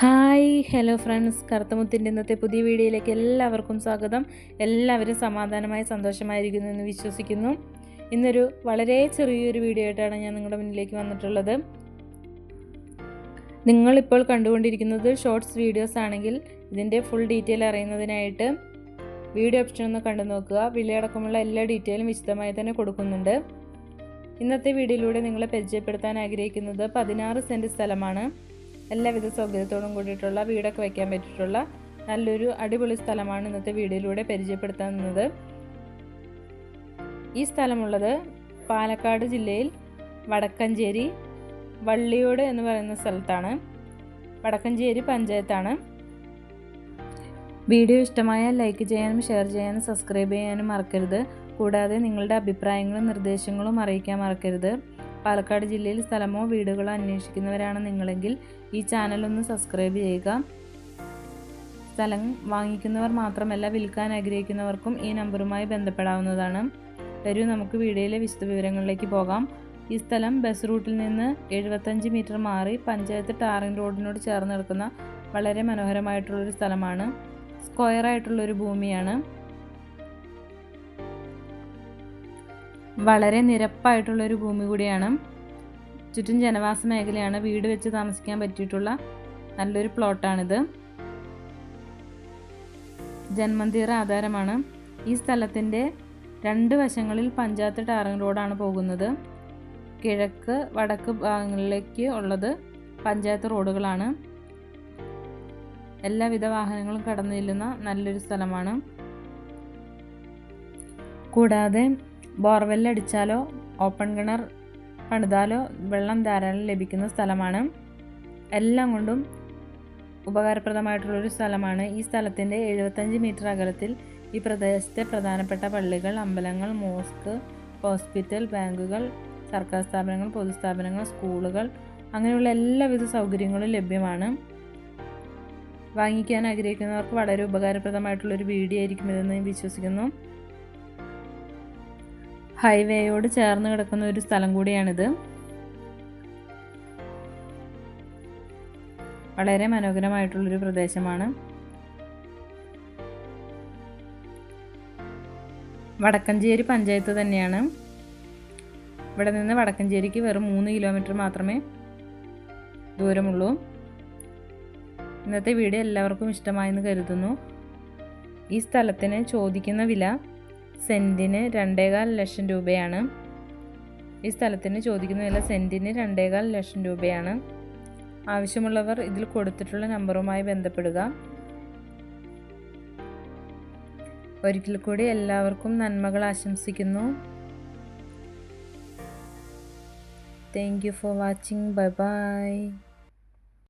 Hi hello friends. കറുത്തമുത്തിന്റെ ഇന്നത്തെ പുതിയ വീഡിയോയിലേക്ക് എല്ലാവർക്കും സ്വാഗതം. എല്ലാവരും സമാധാനമായി സന്തോഷമായിരിക്കുന്നു എന്ന് വിശ്വസിക്കുന്നു. ഇന്നൊരു വളരെ ചെറിയൊരു വീഡിയോ ആയിട്ടാണ് ഞാൻ നിങ്ങളുടെ മുന്നിലേക്ക് വന്നിട്ടുള്ളത്. നിങ്ങളിപ്പോൾ കണ്ടുകൊണ്ടിരിക്കുന്നത് ഷോർട്സ് വീഡിയോസ് ആണെങ്കിൽ ഇതിന്റെ ഫുൾ ഡീറ്റെയിൽ അറിയുന്നതിനായിട്ട് വീഡിയോ ഓപ്ഷൻ ഒന്ന് കണ്ടു നോക്കുക. വിലയടക്കമുള്ള എല്ലാ ഡീറ്റെയിലും വിശദമായി തന്നെ കൊടുക്കുന്നുണ്ട്. ഇന്നത്തെ വീഡിയോയിലൂടെ നിങ്ങളെ പരിചയപ്പെടുത്താൻ ആഗ്രഹിക്കുന്നത് പതിനാറ് സെന്റ് സ്ഥലമാണ്. എല്ലാവിധ സൗകര്യത്തോടും കൂടിയിട്ടുള്ള വീടൊക്കെ വയ്ക്കാൻ പറ്റിയിട്ടുള്ള നല്ലൊരു അടിപൊളി സ്ഥലമാണ് ഇന്നത്തെ വീഡിയോയിലൂടെ പരിചയപ്പെടുത്തുന്നത് ഈ സ്ഥലമുള്ളത് പാലക്കാട് ജില്ലയിൽ വടക്കഞ്ചേരി വള്ളിയോട് എന്ന് പറയുന്ന സ്ഥലത്താണ്. വടക്കഞ്ചേരി പഞ്ചായത്താണ്. വീഡിയോ ഇഷ്ടമായാൽ ലൈക്ക് ചെയ്യാനും ഷെയർ ചെയ്യാനും സബ്സ്ക്രൈബ് ചെയ്യാനും മറക്കരുത്. കൂടാതെ നിങ്ങളുടെ അഭിപ്രായങ്ങളും നിർദ്ദേശങ്ങളും അറിയിക്കാൻ മറക്കരുത്. പാലക്കാട് ജില്ലയിൽ സ്ഥലമോ വീടുകളോ അന്വേഷിക്കുന്നവരാണ് നിങ്ങളെങ്കിൽ ഈ ചാനൽ ഒന്ന് സബ്സ്ക്രൈബ് ചെയ്യുക. സ്ഥലം വാങ്ങിക്കുന്നവർ മാത്രമല്ല വിൽക്കാൻ ആഗ്രഹിക്കുന്നവർക്കും ഈ നമ്പറുമായി ബന്ധപ്പെടാവുന്നതാണ്. വരൂ നമുക്ക് വീഡിയോയിലെ വിശദവിവരങ്ങളിലേക്ക് പോകാം. ഈ സ്ഥലം ബസ് റൂട്ടിൽ നിന്ന് എഴുപത്തഞ്ച് മീറ്റർ മാറി പഞ്ചായത്ത് ടാറിംഗ് റോഡിനോട് ചേർന്ന് നിൽക്കുന്ന വളരെ മനോഹരമായിട്ടുള്ളൊരു സ്ഥലമാണ്. സ്ക്വയർ ആയിട്ടുള്ളൊരു ഭൂമിയാണ്. വളരെ നിരപ്പായിട്ടുള്ളൊരു ഭൂമി കൂടിയാണ്. ചുറ്റും ജനവാസ മേഖലയാണ്. വീട് വെച്ച് താമസിക്കാൻ പറ്റിയിട്ടുള്ള നല്ലൊരു പ്ലോട്ടാണിത്. ജന്മന്തിറ ആധാരമാണ്. ഈ സ്ഥലത്തിന്റെ രണ്ട് വശങ്ങളിൽ പഞ്ചായത്ത് ടാറിംഗ് റോഡാണ് പോകുന്നത്. കിഴക്ക് വടക്ക് ഭാഗങ്ങളിലേക്ക് ഉള്ളത് പഞ്ചായത്ത് റോഡുകളാണ്. എല്ലാവിധ വാഹനങ്ങളും കടന്നു ചെല്ലുന്ന നല്ലൊരു സ്ഥലമാണ്. കൂടാതെ ബോർവെൽ അടിച്ചാലോ ഓപ്പൺ കിണർ പണിതാലോ വെള്ളം ധാരാളം ലഭിക്കുന്ന സ്ഥലമാണ്. എല്ലാം കൊണ്ടും ഉപകാരപ്രദമായിട്ടുള്ളൊരു സ്ഥലമാണ് ഈ സ്ഥലത്തിന്റെ എഴുപത്തഞ്ച് മീറ്റർ അകലത്തിൽ ഈ പ്രദേശത്തെ പ്രധാനപ്പെട്ട പള്ളികൾ അമ്പലങ്ങൾ മോസ്ക് ഹോസ്പിറ്റൽ ബാങ്കുകൾ സർക്കാർ സ്ഥാപനങ്ങൾ പൊതുസ്ഥാപനങ്ങൾ സ്കൂളുകൾ അങ്ങനെയുള്ള എല്ലാവിധ സൗകര്യങ്ങളും ലഭ്യമാണ്. വാങ്ങിക്കാൻ ആഗ്രഹിക്കുന്നവർക്ക് വളരെ ഉപകാരപ്രദമായിട്ടുള്ളൊരു വീഡിയോ ആയിരിക്കും ഇതെന്ന് വിശ്വസിക്കുന്നു. ഹൈവേയോട് ചേർന്ന് കിടക്കുന്ന ഒരു സ്ഥലം കൂടിയാണിത്. വളരെ മനോഹരമായിട്ടുള്ളൊരു പ്രദേശമാണ്. വടക്കഞ്ചേരി പഞ്ചായത്ത് തന്നെയാണ്. ഇവിടെ നിന്ന് വടക്കഞ്ചേരിക്ക് വെറും മൂന്ന് കിലോമീറ്റർ മാത്രമേ ദൂരമുള്ളൂ. ഇന്നത്തെ വീഡിയോ എല്ലാവർക്കും ഇഷ്ടമായെന്ന് കരുതുന്നു. ഈ സ്ഥലത്തിന് ചോദിക്കുന്ന വില സെന്റിന് രണ്ടേകാൽ ലക്ഷം രൂപയാണ്. ഈ സ്ഥലത്തിന് ചോദിക്കുന്ന വില സെന്റിന് രണ്ടേകാൽ ലക്ഷം രൂപയാണ്. ആവശ്യമുള്ളവർ ഇതിൽ കൊടുത്തിട്ടുള്ള നമ്പറുമായി ബന്ധപ്പെടുക. ഒരിക്കൽ കൂടി എല്ലാവർക്കും നന്മകൾ ആശംസിക്കുന്നു. Thank you for watching bye bye